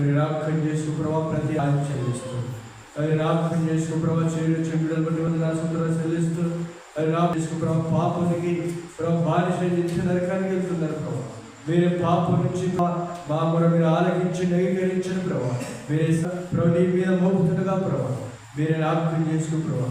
మీరు రాక్షణ చేసుకు ప్రభావ ప్రతి ఆయన చెల్లిస్తూ అది రాక్షణ చేసుకు ప్రభావ చేయడం చెడు బట్టి వంద నాశనం చెల్లిస్తూ అది రాక్షణ చేసుకు ప్రభావ పాపానికి ప్రభావ బానిస చేసి నరకానికి వెళ్తున్నారు ప్రభావ వేరే పాపం నుంచి మా- కూడా మీరు ఆలకించి నవీకరించిన ప్రభావ వేరే ప్రభు నీ మీద మోపుతుండగా ప్రభావ వేరే రాక్షణ చేసుకు ప్రభావ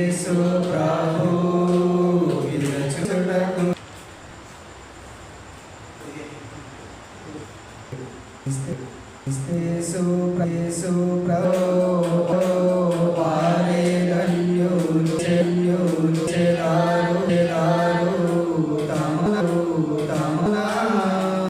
యేసు ప్రభు ఇదచుటకు యేసు యేసు ప్రభు వారి